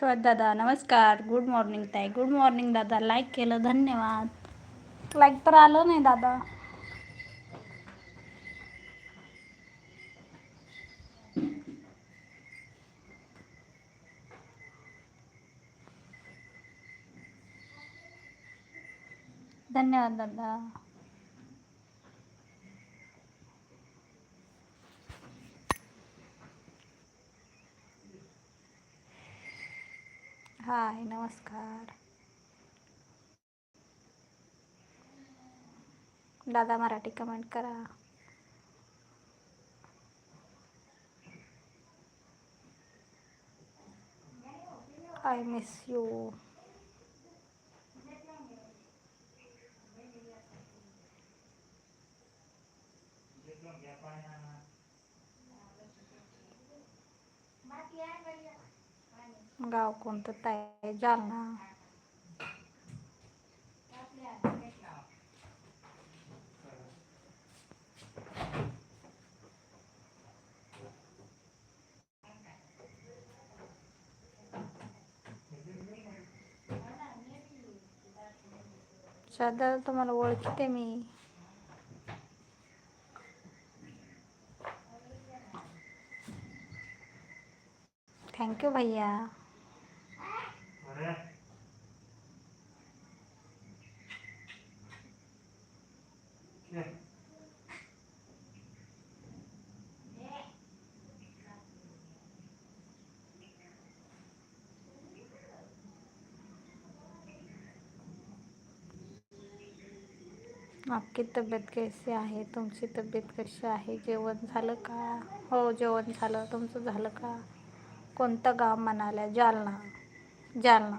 यशवंत दादा नमस्कार. Good morning ताई. गुड मॉर्निंग दादा. लाईक केलं. धन्यवाद. लाईक तर आलं नाही दादा. धन्यवाद दादा. बाय नमस्कार. दादा मराठी कमेंट करा. आय मिस यू गाव कोणतं ताई जालना सध्या तुम्हाला ओळखते मी थँक्यू भैया आपकी तब्येत कैसी आहे? तुमची तब्येत कशी आहे? जेवण झालं का? हो जेवण झालं. तुमचं झालं का? कोणतं गाव म्हणाल्या? जालना. जालना.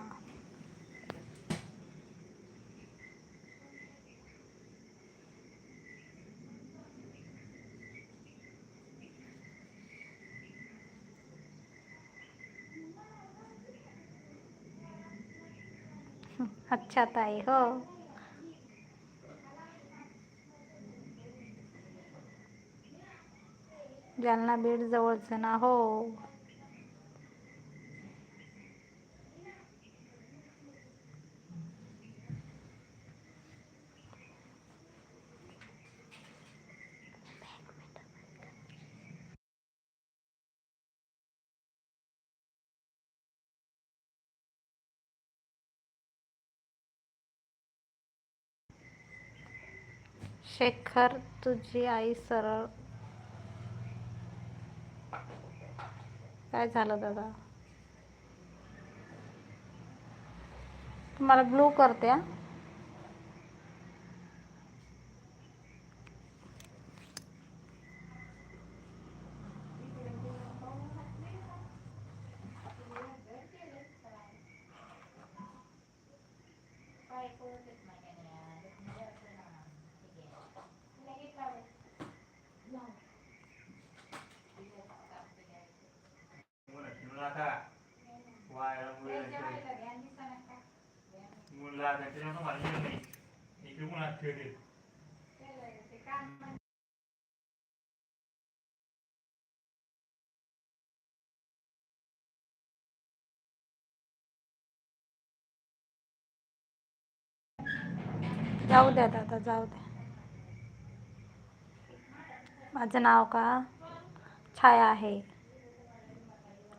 अच्छा ताई हो. जालना बीड जवळचं ना हो. शेखर तुझी आई सरळ काय झालं दादा? तुम्हाला ब्लू करते हा? जाऊ द्या दादा जाऊ द्या माझं नाव का? छाया आहे.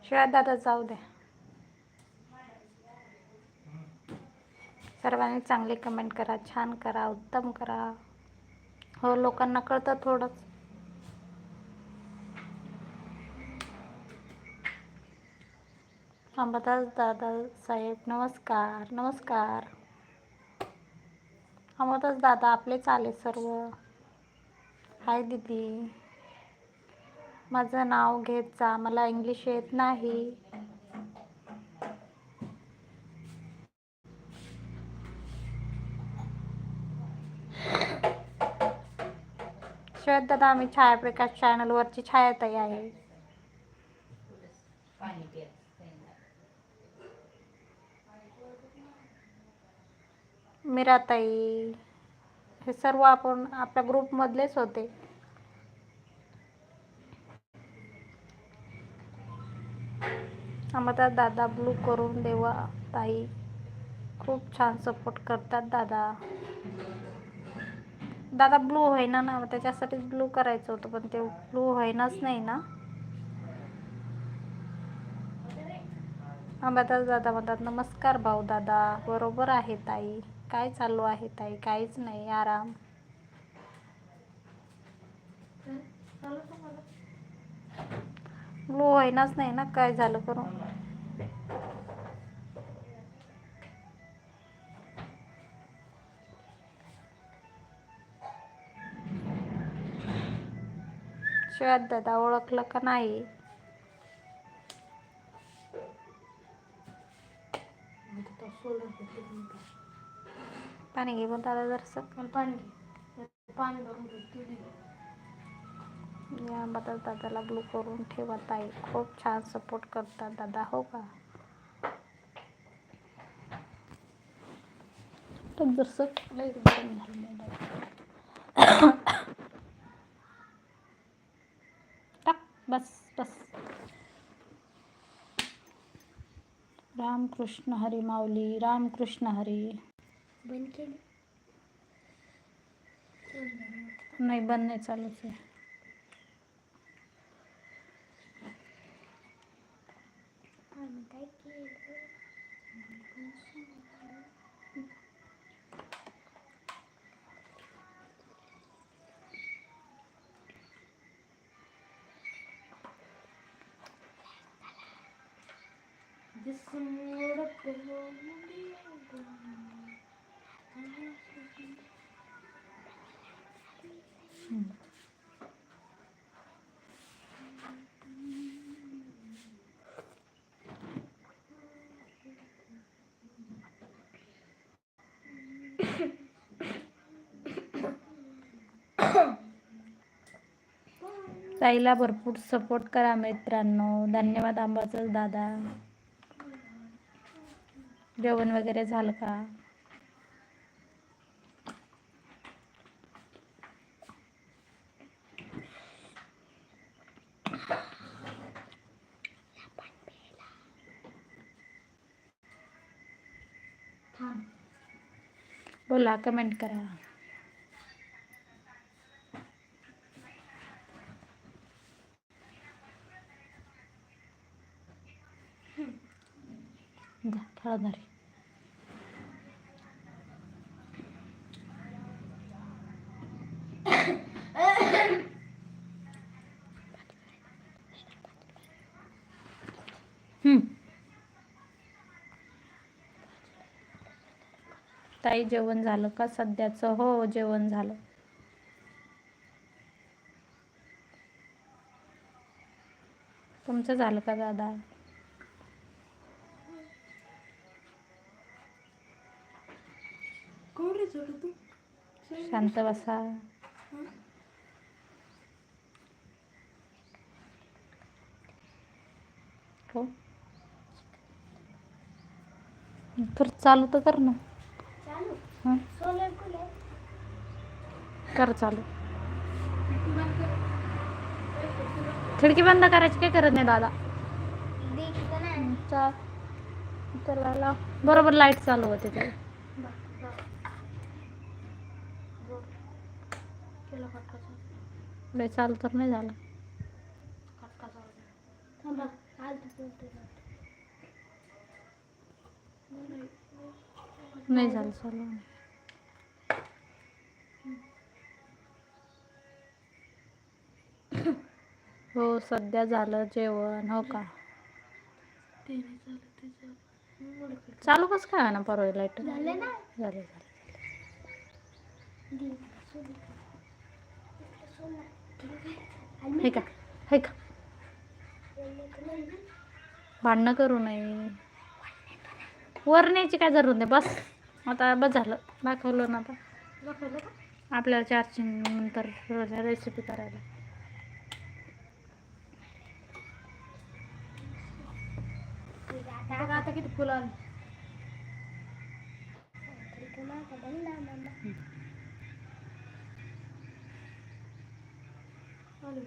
शिवाय दादा जाऊ द्या सर्वांनी चांगले कमेंट करा छान करा उत्तम करा. हो लोकांना कळतं थोडंच. अंबादास दादा साहेब नमस्कार नमस्कार. अंबादास दादा आपलेच आले सर्व. हाय दीदी. माझं नाव घेत जा मला इंग्लिश येत नाही. श्वेत दादा आम्ही छायाप्रकाश चॅनलवरची छायाताई आहे. मीराताई हे सर्व आपण आपल्या ग्रुपमधलेच होते. आम्हाला दादा ब्लू करून देवा ताई. खूप छान सपोर्ट करतात दादा. दादा ब्लू होईना ना त्याच्यासाठीच ब्लू करायचं होतं पण ते ब्लू होईनाच नाही ना. आंबादास दादा म्हणतात नमस्कार भाऊ दादा बरोबर आहे ताई. काय चालू आहे ताई? काहीच नाही आराम. ब्लू होईनाच नाही ना काय झालं करून शिवाय दादा ओळखलं का नाही? पाणी घे पण दादा जरासं पाणी पाणी भरून या बदल दादाला ब्लू करून ठेवत ताई. खूप छान सपोर्ट करतात दादा हो का? तर जसं लय गरम झालं मोबाईल. टाक बस बस। रामकृष्ण हरी माऊली रामकृष्ण हरी। बंद केली? नाही बंद नाही चालूच आहे. ताईला भरपूर सपोर्ट करा मित्रांनो. धन्यवाद आंबाचं दादा. जेवण वगैरे झालं का? बोला कमेंट करा. जा ताई जेवण झालं का सध्याचं? हो जेवण झालं. तुमचं झालं का दादा? शांत बसा. हो. तर चालू तर कर ना. हं, कर चालू. खिडकी बंद करायची काय करत नाही दादा? चा बरोबर लाईट चालू होते ते. चालू लय चालू तर नाही झालं. झालं चालू. हो सध्या झालं जेवण हो का? चालू कसं काय ना परवा लाइट झाले ना. झालं हे का? हे का? भांडणं करू नये. वर न्यायची काय जरूर नाही बस. आता बस झालं. दाखवलं ना आता. आपल्याला चार्जिंग नंतर रेसिपी करायला. बघा आता किती फुलं आली आली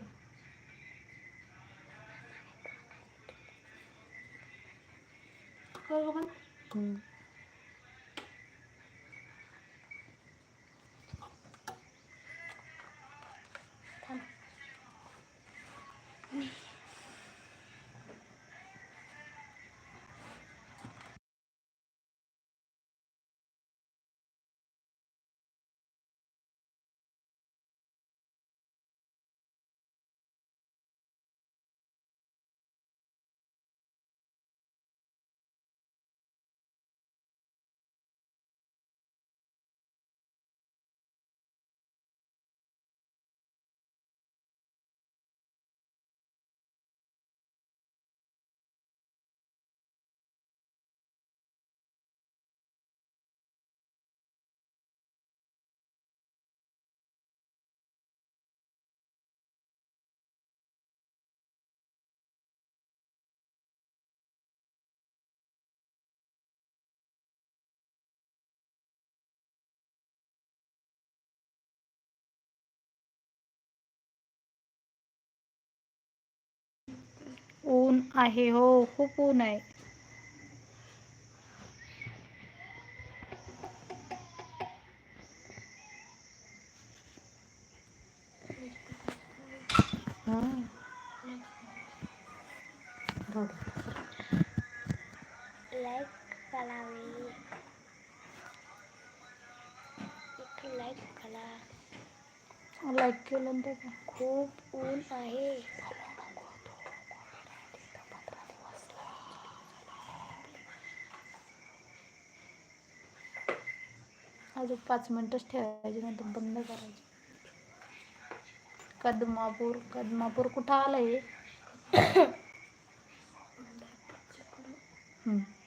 ऊन आहे हो खूप ऊन आहे हम्म. लाईक करावी इथे लाईक करा लाईक केलं ना ते का खूप ऊन आहे अजून पाच मिनिटच ठेवायचे नंतर बंद करायचे. कदमापूर कदमापूर कुठं आलं हे?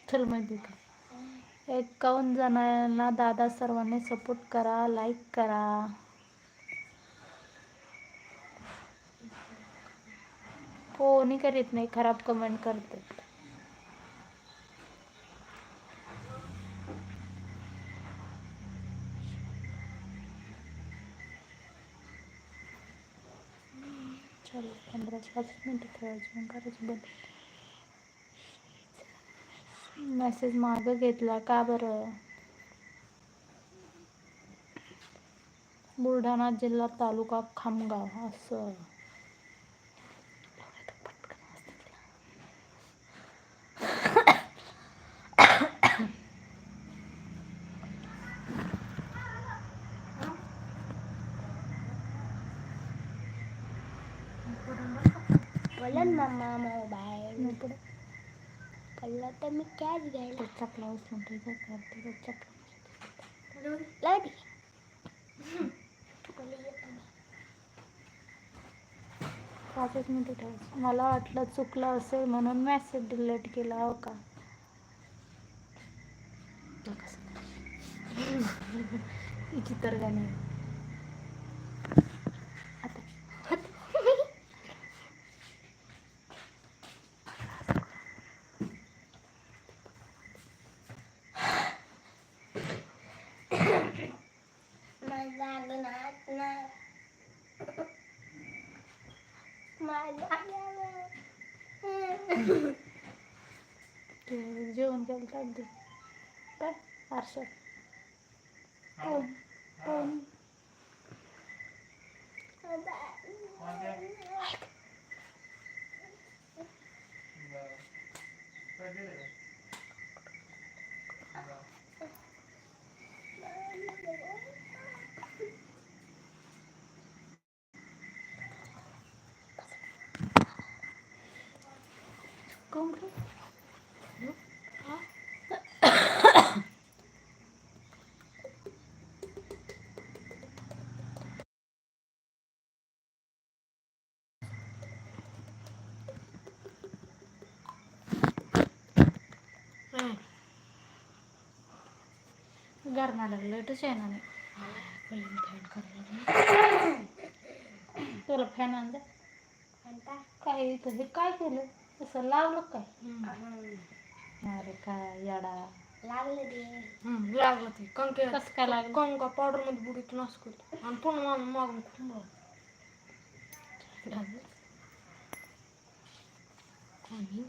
चल माहिती का? एकावन्न जणांना दादा सर्वांनी सपोर्ट करा लाईक करा. कोणी करीत नाही खराब कमेंट करते चलो पंधरा पाच मिनटं ठेवायची मग करायची बंद मेसेज मागं घेतला का बरं? बुलढाणा जिल्हा तालुका खामगाव असं. बोला ना मम्मा मोबाईल. पुढे पडला तर मी कॅच घ्यायला उचलून ठेवायचा करते लाव दे. मला ठेवायचं. वाटलं चुकलं असेल म्हणून मेसेज डिलीट केला हो का? हिची तर गाणी आता माझा गणात ना माझा ते जेवण केलं तर अगदी काय आरशात पाहून पाहून गरमा लागलं तर शेणाने तुला फॅन आणला काय इथं हे काय केलं? तसं लावलं काय? अरे काय याडा लागलं ते लागलं ते कंके कसं काय लागलं कंका पावडरमध्ये बुडीत नाश आणि पुन्हा मागून मागून खूप कोणी